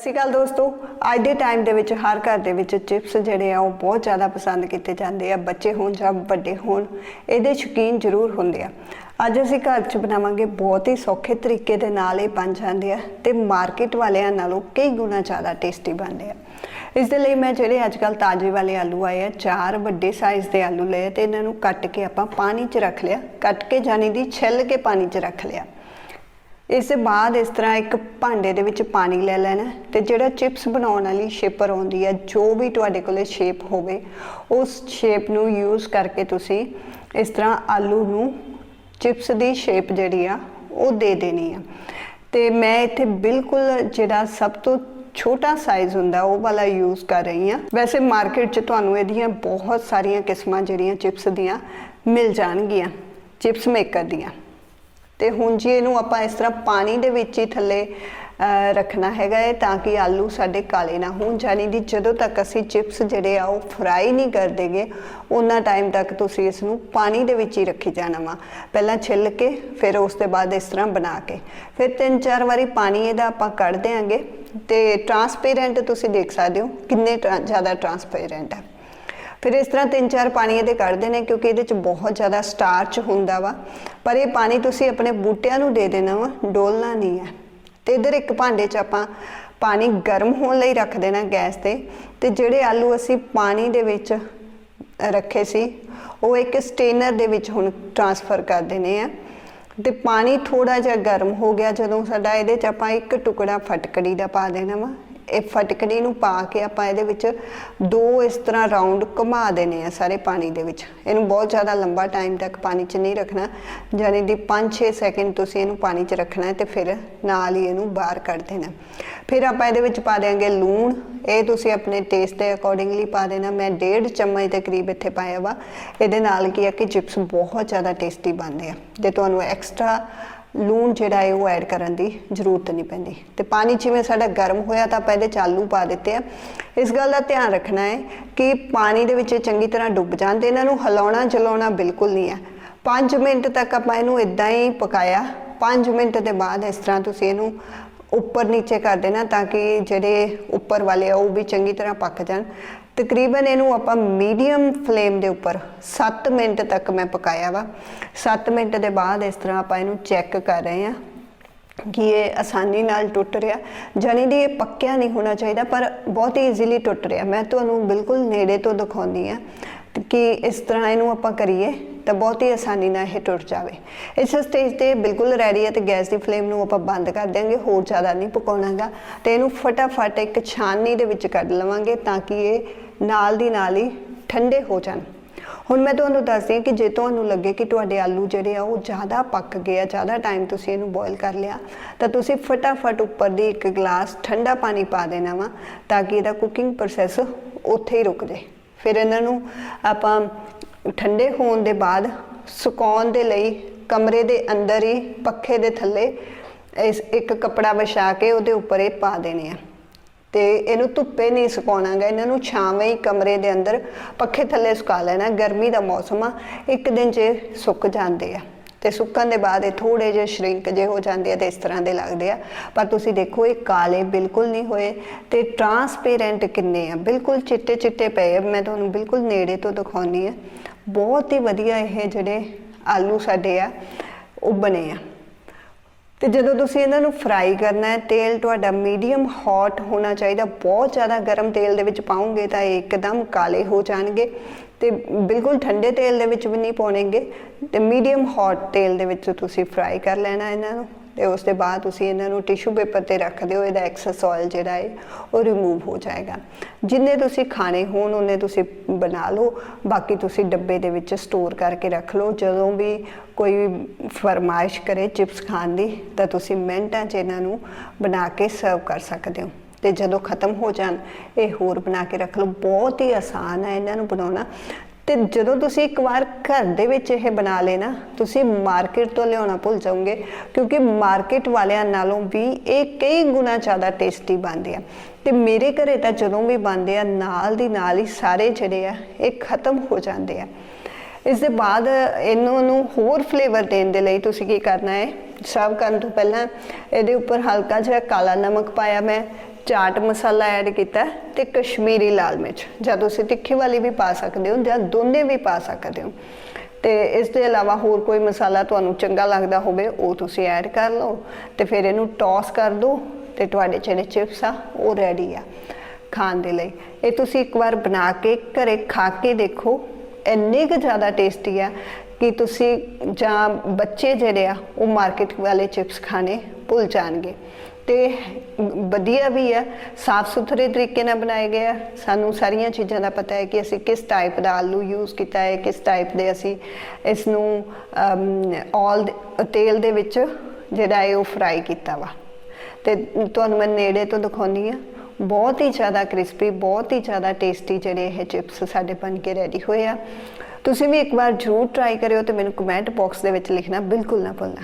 ਸਤਿ ਸ਼੍ਰੀ ਅਕਾਲ ਦੋਸਤੋ, ਅੱਜ ਦੇ ਟਾਈਮ ਦੇ ਵਿੱਚ ਹਰ ਘਰ ਦੇ ਵਿੱਚ ਚਿਪਸ ਜਿਹੜੇ ਆ ਉਹ ਬਹੁਤ ਜ਼ਿਆਦਾ ਪਸੰਦ ਕੀਤੇ ਜਾਂਦੇ ਆ, ਬੱਚੇ ਹੋਣ ਜਾਂ ਵੱਡੇ ਹੋਣ, ਇਹਦੇ ਸ਼ੌਕੀਨ ਜ਼ਰੂਰ ਹੁੰਦੇ ਆ। ਅੱਜ ਅਸੀਂ ਘਰ 'ਚ ਬਣਾਵਾਂਗੇ ਬਹੁਤ ਹੀ ਸੌਖੇ ਤਰੀਕੇ ਦੇ ਨਾਲ ਇਹ ਬਣ ਜਾਂਦੇ ਆ ਤੇ ਮਾਰਕੀਟ ਵਾਲਿਆਂ ਨਾਲੋਂ ਕਈ ਗੁਣਾ ਜ਼ਿਆਦਾ ਟੇਸਟੀ ਬਣਦੇ ਆ। ਇਸ ਦੇ ਲਈ ਮੈਂ ਜਿਹੜੇ ਅੱਜ ਕੱਲ ਤਾਜ਼ੇ ਵਾਲੇ ਆਲੂ ਆਏ ਆ, ਚਾਰ ਵੱਡੇ ਸਾਈਜ਼ ਦੇ ਆਲੂ ਲਏ ਤੇ ਇਹਨਾਂ ਨੂੰ ਕੱਟ ਕੇ ਆਪਾਂ ਪਾਣੀ 'ਚ ਰੱਖ ਲਿਆ, ਕੱਟ ਕੇ ਜਾਨੀ ਦੀ ਛਿੱਲ ਕੇ ਪਾਣੀ 'ਚ ਰੱਖ ਲਿਆ। ਇਸ ਦੇ ਬਾਅਦ ਇਸ ਤਰ੍ਹਾਂ ਇੱਕ ਭਾਂਡੇ ਦੇ ਵਿੱਚ ਪਾਣੀ ਲੈ ਲੈਣਾ ਤੇ ਜਿਹੜਾ ਚਿਪਸ ਬਣਾਉਣ ਵਾਲੀ ਸ਼ੇਪਰ ਆਉਂਦੀ ਹੈ, ਜੋ ਵੀ ਤੁਹਾਡੇ ਕੋਲੇ ਸ਼ੇਪ ਹੋਵੇ, ਉਸ ਸ਼ੇਪ ਨੂੰ ਯੂਜ਼ ਕਰਕੇ ਤੁਸੀਂ ਇਸ ਤਰ੍ਹਾਂ ਆਲੂ ਨੂੰ ਚਿਪਸ ਦੀ ਸ਼ੇਪ ਜਿਹੜੀ ਆ, ਉਹ ਦੇ ਦੇਣੀ ਆ। ਤੇ ਮੈਂ ਇੱਥੇ ਬਿਲਕੁਲ ਜਿਹੜਾ ਸਭ ਤੋਂ ਛੋਟਾ ਸਾਈਜ਼ ਹੁੰਦਾ, ਉਹ ਵਾਲਾ ਯੂਜ਼ ਕਰ ਰਹੀ ਆ ਵੈਸੇ ਮਾਰਕੀਟ 'ਚ ਤੁਹਾਨੂੰ ਇਹਦੀਆਂ ਬਹੁਤ ਸਾਰੀਆਂ ਕਿਸਮਾਂ ਜਿਹੜੀਆਂ ਚਿਪਸ ਦੀਆਂ ਮਿਲ ਜਾਣਗੀਆਂ, ਚਿਪਸ ਮੇਕਰ ਦੀਆਂ। ਤੇ ਹੁਣ ਜੀ ਇਹਨੂੰ ਆਪਾਂ ਇਸ ਤਰ੍ਹਾਂ ਪਾਣੀ ਦੇ ਵਿੱਚ ਹੀ ਥੱਲੇ ਰੱਖਣਾ ਹੈਗਾ ਹੈ ਤਾਂ ਕਿ ਆਲੂ ਸਾਡੇ ਕਾਲੇ ਨਾ ਹੋਣ। ਜਾਨੀ ਦੀ ਜਦੋਂ ਤੱਕ ਅਸੀਂ ਚਿਪਸ ਜਿਹੜੇ ਆ ਉਹ ਫਰਾਈ ਨਹੀਂ ਕਰ ਦੇਗੇ ਉਹਨਾਂ ਟਾਈਮ ਤੱਕ ਤੁਸੀਂ ਇਸ ਨੂੰ ਪਾਣੀ ਦੇ ਵਿੱਚ ਹੀ ਰੱਖੀ ਜਾਣਾ ਵਾ। ਪਹਿਲਾਂ ਛਿੱਲ ਕੇ, ਫਿਰ ਉਸ ਤੋਂ ਬਾਅਦ ਇਸ ਤਰ੍ਹਾਂ ਬਣਾ ਕੇ। ਫਿਰ ਤਿੰਨ ਚਾਰ ਵਾਰੀ ਪਾਣੀ ਇਹਦਾ ਆਪਾਂ ਕੱਢ ਦਿਆਂਗੇ ਤੇ ਟਰਾਂਸਪੇਰੈਂਟ ਤੁਸੀਂ ਦੇਖ ਸਕਦੇ ਹੋ ਕਿੰਨੇ ਟਰਾ- ਜ਼ਿਆਦਾ ਟਰਾਂਸਪੇਰੈਂਟ ਹੈ ਫਿਰ ਇਸ ਤਰ੍ਹਾਂ ਤਿੰਨ ਚਾਰ ਪਾਣੀ ਇਹਦੇ ਕੱਢਦੇ ਨੇ ਕਿਉਂਕਿ ਇਹਦੇ ਚ ਬਹੁਤ ਜ਼ਿਆਦਾ ਸਟਾਰਚ ਹੁੰਦਾ ਵਾ। ਪਰ ਇਹ ਪਾਣੀ ਤੁਸੀਂ ਆਪਣੇ ਬੂਟਿਆਂ ਨੂੰ ਦੇ ਦੇਣਾ ਵਾ, ਡੋਲਣਾ ਨਹੀਂ ਹੈ। ਤੇ ਇਧਰ ਇੱਕ ਭਾਂਡੇ 'ਚ ਆਪਾਂ ਪਾਣੀ ਗਰਮ ਹੋਣ ਲਈ ਰੱਖ ਦੇਣਾ ਗੈਸ ਤੇ। ਤੇ ਜਿਹੜੇ ਆਲੂ ਅਸੀਂ ਪਾਣੀ ਦੇ ਵਿੱਚ ਰੱਖੇ ਸੀ, ਉਹ ਇੱਕ ਸਟੇਨਰ ਦੇ ਵਿੱਚ ਹੁਣ ਟ੍ਰਾਂਸਫਰ ਕਰ ਦੇਣੇ ਆ। ਤੇ ਪਾਣੀ ਥੋੜਾ ਜਿਹਾ ਗਰਮ ਹੋ ਗਿਆ, ਜਦੋਂ ਸਾਡਾ ਇਹਦੇ 'ਚ ਆਪਾਂ ਇੱਕ ਟੁਕੜਾ ਫਟਕੜੀ ਦਾ ਪਾ ਦੇਣਾ ਵਾ। ਇਹ ਫਟਕੜੀ ਨੂੰ ਪਾ ਕੇ ਆਪਾਂ ਇਹਦੇ ਵਿੱਚ ਦੋ ਇਸ ਤਰ੍ਹਾਂ ਰਾਉਂਡ ਘੁਮਾ ਦੇਣੇ ਆ ਸਾਰੇ ਪਾਣੀ ਦੇ ਵਿੱਚ। ਇਹਨੂੰ ਬਹੁਤ ਜ਼ਿਆਦਾ ਲੰਬਾ ਟਾਈਮ ਤੱਕ ਪਾਣੀ 'ਚ ਨਹੀਂ ਰੱਖਣਾ, ਯਾਨੀ ਦੀ 5-6 ਸੈਕਿੰਡ ਤੁਸੀਂ ਇਹਨੂੰ ਪਾਣੀ 'ਚ ਰੱਖਣਾ ਹੈ ਤੇ ਫਿਰ ਨਾਲ ਹੀ ਇਹਨੂੰ ਬਾਹਰ ਕੱਢ ਦੇਣਾ ਫਿਰ ਆਪਾਂ ਇਹਦੇ ਵਿੱਚ ਪਾ ਦੇਾਂਗੇ ਲੂਣ। ਇਹ ਤੁਸੀਂ ਆਪਣੇ ਟੇਸਟ ਦੇ ਅਕੋਰਡਿੰਗਲੀ ਪਾ ਦੇਣਾ। ਮੈਂ ਡੇਢ ਚਮਚ ਦੇ ਕਰੀਬ ਇੱਥੇ ਪਾਇਆ ਵਾ। ਇਹਦੇ ਨਾਲ ਕੀ ਹੈ ਕਿ ਚਿਪਸ ਬਹੁਤ ਜ਼ਿਆਦਾ ਟੇਸਟੀ ਬਣਦੇ ਆ। ਜੇ ਤੁਹਾਨੂੰ ਐਕਸਟਰਾ ਲੂਣ ਜਿਹੜਾ ਹੈ ਉਹ ਐਡ ਕਰਨ ਦੀ ਜ਼ਰੂਰਤ ਨਹੀਂ ਪੈਂਦੀ। ਤੇ ਪਾਣੀ ਜਿਵੇਂ ਸਾਡਾ ਗਰਮ ਹੋਇਆ ਤਾਂ ਆਪਾਂ ਇਹਦੇ ਚ ਪਾ ਦਿੱਤੇ ਆ। ਇਸ ਗੱਲ ਦਾ ਧਿਆਨ ਰੱਖਣਾ ਹੈ ਕਿ ਪਾਣੀ ਦੇ ਵਿੱਚ ਇਹ ਚੰਗੀ ਤਰ੍ਹਾਂ ਡੁੱਬ ਜਾਣ ਤੇ ਇਹਨਾਂ ਨੂੰ ਹਿਲਾਉਣਾ ਜਲਾਉਣਾ ਬਿਲਕੁਲ ਨਹੀਂ ਹੈ। 5 ਮਿੰਟ ਤੱਕ ਆਪਾਂ ਇਹਨੂੰ ਇਦਾਂ ਹੀ ਪਕਾਇਆ। 5 ਮਿੰਟ ਦੇ ਬਾਅਦ ਇਸ ਤਰ੍ਹਾਂ ਤੁਸੀਂ ਇਹਨੂੰ ਉੱਪਰ ਨੀਚੇ ਕਰ ਦੇਣਾ ਤਾਂ ਕਿ ਜਿਹੜੇ ਉੱਪਰ ਵਾਲੇ ਆ ਉਹ ਵੀ ਚੰਗੀ ਤਰ੍ਹਾਂ ਪੱਕ ਜਾਣ। ਤਕਰੀਬਨ ਇਹਨੂੰ ਆਪਾਂ ਮੀਡੀਅਮ ਫਲੇਮ ਦੇ ਉੱਪਰ 7 ਮਿੰਟ ਤੱਕ ਮੈਂ ਪਕਾਇਆ ਵਾ। 7 ਮਿੰਟ ਦੇ ਬਾਅਦ ਇਸ ਤਰ੍ਹਾਂ ਆਪਾਂ ਇਹਨੂੰ ਚੈੱਕ ਕਰ ਰਹੇ ਹਾਂ ਕਿ ਇਹ ਆਸਾਨੀ ਨਾਲ ਟੁੱਟ ਰਿਹਾ। ਜਾਨੀ ਦੀ ਇਹ ਪੱਕਿਆ ਨਹੀਂ ਹੋਣਾ ਚਾਹੀਦਾ, ਪਰ ਬਹੁਤ ਹੀ ਈਜ਼ੀਲੀ ਟੁੱਟ ਰਿਹਾ। ਮੈਂ ਤੁਹਾਨੂੰ ਬਿਲਕੁਲ ਨੇੜੇ ਤੋਂ ਦਿਖਾਉਂਦੀ ਆ ਕਿ ਇਸ ਤਰ੍ਹਾਂ ਇਹਨੂੰ ਆਪਾਂ ਕਰੀਏ ਤਾਂ ਬਹੁਤ ਹੀ ਆਸਾਨੀ ਨਾਲ ਇਹ ਟੁੱਟ ਜਾਵੇ। ਇਸ ਸਟੇਜ ਤੇ ਬਿਲਕੁਲ ਰੈਡੀ ਹੈ ਤੇ ਗੈਸ ਦੀ ਫਲੇਮ ਨੂੰ ਆਪਾਂ ਬੰਦ ਕਰ ਦਿਆਂਗੇ, ਹੋਰ ਜ਼ਿਆਦਾ ਨਹੀਂ ਪਕਾਉਣਾਗਾ ਤੇ ਇਹਨੂੰ ਫਟਾਫਟ ਇੱਕ ਛਾਨਣੀ ਦੇ ਵਿੱਚ ਕੱਢ ਲਵਾਂਗੇ ਤਾਂ ਕਿ ਇਹ ਨਾਲ ਦੀ ਨਾਲ ਹੀ ਠੰਡੇ ਹੋ ਜਾਣ। ਹੁਣ ਮੈਂ ਤੁਹਾਨੂੰ ਦੱਸਦੀ ਹਾਂ ਕਿ ਜੇ ਤੁਹਾਨੂੰ ਲੱਗੇ ਕਿ ਤੁਹਾਡੇ ਆਲੂ ਜਿਹੜੇ ਆ ਉਹ ਜ਼ਿਆਦਾ ਪੱਕ ਗਏ ਆ, ਜ਼ਿਆਦਾ ਟਾਈਮ ਤੁਸੀਂ ਇਹਨੂੰ ਬੋਇਲ ਕਰ ਲਿਆ, ਤਾਂ ਤੁਸੀਂ ਫਟਾਫਟ ਉੱਪਰ ਦੀ ਇੱਕ ਗਲਾਸ ਠੰਡਾ ਪਾਣੀ ਪਾ ਦੇਣਾ ਵਾ ਤਾਂ ਕਿ ਇਹਦਾ ਕੁਕਿੰਗ ਪ੍ਰੋਸੈਸ ਉੱਥੇ ਹੀ ਰੁਕ ਜਾਏ। ਫਿਰ ਇਹਨਾਂ ਨੂੰ ਆਪਾਂ ਠੰਡੇ ਹੋਣ ਦੇ ਬਾਅਦ ਸੁਕਾਉਣ ਦੇ ਲਈ ਕਮਰੇ ਦੇ ਅੰਦਰ ਹੀ ਪੱਖੇ ਦੇ ਥੱਲੇ ਇਸ ਇੱਕ ਕਪੜਾ ਵਿਛਾ ਕੇ ਉਹਦੇ ਉੱਪਰ ਇਹ ਪਾ ਦੇਣੇ ਆ। ਤੇ ਇਹਨੂੰ ਧੁੱਪੇ ਨਹੀਂ ਸੁਕਾਉਣਾਗਾ, ਇਹਨਾਂ ਨੂੰ ਛਾਵੇਂ ਹੀ ਕਮਰੇ ਦੇ ਅੰਦਰ ਪੱਖੇ ਥੱਲੇ ਸੁਕਾ ਲੈਣਾ, ਗਰਮੀ ਦਾ ਮੌਸਮ ਆ, ਇੱਕ ਦਿਨ 'ਚ ਸੁੱਕ ਜਾਂਦੇ ਆ। ਤੇ ਸੁੱਕਣ ਦੇ ਬਾਅਦ ਇਹ ਥੋੜੇ ਜਿਹੇ ਸ਼ਰਿੰਕ ਜੇ ਹੋ ਜਾਂਦੇ ਆ ਤੇ ਇਸ ਤਰ੍ਹਾਂ ਦੇ ਲੱਗਦੇ ਆ। ਪਰ ਤੁਸੀਂ ਦੇਖੋ, ਇਹ ਕਾਲੇ ਬਿਲਕੁਲ ਨਹੀਂ ਹੋਏ ਤੇ ਟਰਾਂਸਪੇਰੈਂਟ ਕਿੰਨੇ ਆ। ਬਿਲਕੁਲ ਚਿੱਟੇ ਚਿੱਟੇ ਪਏ ਆ। ਮੈਂ ਤੁਹਾਨੂੰ ਬਿਲਕੁਲ ਨੇੜੇ ਤੋਂ ਦਿਖਾਉਣੀ ਆ ਬਹੁਤ ਹੀ ਵਧੀਆ ਇਹ ਜਿਹੜੇ ਆਲੂ ਸਾਡੇ ਆ, ਉਹ ਬਣੇ ਆ। ਤੇ ਜਦੋਂ ਤੁਸੀਂ ਇਹਨਾਂ ਨੂੰ ਫਰਾਈ ਕਰਨਾ ਹੈ, ਤੇਲ ਤੁਹਾਡਾ ਮੀਡੀਅਮ ਹੌਟ ਹੋਣਾ ਚਾਹੀਦਾ। ਬਹੁਤ ਜ਼ਿਆਦਾ ਗਰਮ ਤੇਲ ਦੇ ਵਿੱਚ ਪਾਉਂਗੇ ਤਾਂ ਇਹ ਇੱਕਦਮ ਕਾਲੇ ਹੋ ਜਾਣਗੇ ਤੇ ਬਿਲਕੁਲ ਠੰਡੇ ਤੇਲ ਦੇ ਵਿੱਚ ਵੀ ਨਹੀਂ ਪਾਉਣਗੇ ਤੇ ਮੀਡੀਅਮ ਹੌਟ ਤੇਲ ਦੇ ਵਿੱਚ ਤੁਸੀਂ ਫਰਾਈ ਕਰ ਲੈਣਾ ਇਹਨਾਂ ਨੂੰ। ਤੇ ਉਸ ਤੋਂ ਬਾਅਦ ਤੁਸੀਂ ਇਹਨਾਂ ਨੂੰ ਟਿਸ਼ੂ ਪੇਪਰ ਤੇ ਰੱਖ ਦਿਓ, ਇਹਦਾ ਐਕਸਸ ਆਇਲ ਜਿਹੜਾ ਹੈ ਉਹ ਰਿਮੂਵ ਹੋ ਜਾਏਗਾ। ਜਿੰਨੇ ਤੁਸੀਂ ਖਾਣੇ ਹੋਣ, ਉਹਨੇ ਤੁਸੀਂ ਬਣਾ ਲਓ। ਬਾਕੀ ਤੁਸੀਂ ਡੱਬੇ ਦੇ ਵਿੱਚ ਸਟੋਰ ਕਰਕੇ ਰੱਖ ਲਓ। ਜਦੋਂ ਵੀ ਕੋਈ ਫਰਮਾਇਸ਼ ਕਰੇ ਚਿਪਸ ਖਾਣ ਦੀ, ਤਾਂ ਤੁਸੀਂ ਮਿੰਟਾਂ 'ਚ ਇਹਨਾਂ ਨੂੰ ਬਣਾ ਕੇ ਸਰਵ ਕਰ ਸਕਦੇ ਹੋ। ਤੇ ਜਦੋਂ ਖਤਮ ਹੋ ਜਾਣ, ਇਹ ਹੋਰ ਬਣਾ ਕੇ ਰੱਖ ਲਓ। ਬਹੁਤ ਹੀ ਆਸਾਨ ਹੈ ਇਹਨਾਂ ਨੂੰ ਬਣਾਉਣਾ। ਤੇ ਜਦੋਂ ਤੁਸੀਂ ਇੱਕ ਵਾਰ ਘਰ ਦੇ ਵਿੱਚ ਇਹ ਬਣਾ ਲੈਣਾ ਤੁਸੀਂ ਮਾਰਕੀਟ ਤੋਂ ਲਿਆਉਣਾ ਭੁੱਲ ਜਾਓਗੇ, ਕਿਉਂਕਿ ਮਾਰਕੀਟ ਵਾਲਿਆਂ ਨਾਲੋਂ ਵੀ ਇਹ ਕਈ ਗੁਣਾ ਜ਼ਿਆਦਾ ਟੇਸਟੀ ਬਣਦੇ ਆ। ਤੇ ਮੇਰੇ ਘਰੇ ਤਾਂ ਜਦੋਂ ਵੀ ਬਣਦੇ ਆ, ਨਾਲ ਦੀ ਨਾਲ ਹੀ ਸਾਰੇ ਜਿਹੜੇ ਆ, ਇਹ ਖਤਮ ਹੋ ਜਾਂਦੇ ਆ। ਇਸ ਦੇ ਬਾਅਦ ਇਹਨੂੰ ਨੂੰ ਹੋਰ ਫਲੇਵਰ ਦੇਣ ਦੇ ਲਈ ਤੁਸੀਂ ਕੀ ਕਰਨਾ ਹੈ? ਸਰਵ ਕਰਨ ਤੋਂ ਪਹਿਲਾਂ ਇਹਦੇ ਉੱਪਰ ਹਲਕਾ ਜਿਹਾ ਕਾਲਾ ਨਮਕ ਪਾਇਆ ਮੈਂ ਚਾਟ ਮਸਾਲਾ ਐਡ ਕੀਤਾ ਤੇ ਕਸ਼ਮੀਰੀ ਲਾਲ ਮਿਰਚ। ਜਾਂ ਤੁਸੀਂ ਤਿੱਖੀ ਵਾਲੀ ਵੀ ਪਾ ਸਕਦੇ ਹੋ ਜਾਂ ਦੋਨੇ ਵੀ ਪਾ ਸਕਦੇ ਹੋ। ਤੇ ਇਸ ਤੋਂ ਇਲਾਵਾ ਹੋਰ ਕੋਈ ਮਸਾਲਾ ਤੁਹਾਨੂੰ ਚੰਗਾ ਲੱਗਦਾ ਹੋਵੇ, ਉਹ ਤੁਸੀਂ ਐਡ ਕਰ ਲਓ। ਤੇ ਫਿਰ ਇਹਨੂੰ ਟੌਸ ਕਰ ਦਿਓ ਤੇ ਤੁਹਾਡੇ ਜਿਹੜੇ ਚਿਪਸ ਆ, ਉਹ ਰੈਡੀ ਆ ਖਾਣ ਦੇ ਲਈ। ਇਹ ਤੁਸੀਂ ਇੱਕ ਵਾਰ ਬਣਾ ਕੇ ਘਰੇ ਖਾ ਕੇ ਦੇਖੋ। ਇੰਨੇ ਕੁ ਜ਼ਿਆਦਾ ਟੇਸਟੀ ਆ ਕਿ ਤੁਸੀਂ ਜਾਂ ਬੱਚੇ ਜਿਹੜੇ ਆ, ਉਹ ਮਾਰਕੀਟ ਵਾਲੇ ਚਿਪਸ ਖਾਣੇ ਭੁੱਲ ਜਾਣਗੇ। ਤੇ ਵਧੀਆ ਵੀ ਆ, ਸਾਫ਼ ਸੁਥਰੇ ਤਰੀਕੇ ਨਾਲ ਬਣਾਏ ਗਏ ਆ। ਸਾਨੂੰ ਸਾਰੀਆਂ ਚੀਜ਼ਾਂ ਦਾ ਪਤਾ ਹੈ ਕਿ ਅਸੀਂ ਕਿਸ ਟਾਈਪ ਦਾ ਆਲੂ ਯੂਜ਼ ਕੀਤਾ ਹੈ, ਕਿਸ ਟਾਈਪ ਦੇ ਅਸੀਂ ਇਸ ਨੂੰ ਆਲ ਤੇਲ ਦੇ ਵਿੱਚ ਜਿਹੜਾ ਹੈ ਉਹ ਫਰਾਈ ਕੀਤਾ ਵਾ। ਤੇ ਤੁਹਾਨੂੰ ਮੈਂ ਨੇੜੇ ਤੋਂ ਦਿਖਾਉਂਦੀ ਆ ਬਹੁਤ ਹੀ ਜ਼ਿਆਦਾ ਕ੍ਰਿਸਪੀ ਬਹੁਤ ਹੀ ਜ਼ਿਆਦਾ ਟੇਸਟੀ ਜਿਹੜੇ ਇਹ ਚਿਪਸ ਸਾਡੇ ਬਣ ਕੇ ਰੈਡੀ ਹੋਏ ਆ। ਤੁਸੀਂ ਵੀ ਇੱਕ ਵਾਰ ਜ਼ਰੂਰ ਟਰਾਈ ਕਰਿਓ ਤੇ ਮੈਨੂੰ ਕਮੈਂਟ ਬਾਕਸ ਦੇ ਵਿੱਚ ਲਿਖਣਾ, ਬਿਲਕੁਲ ਨਾ ਭੁੱਲਣਾ।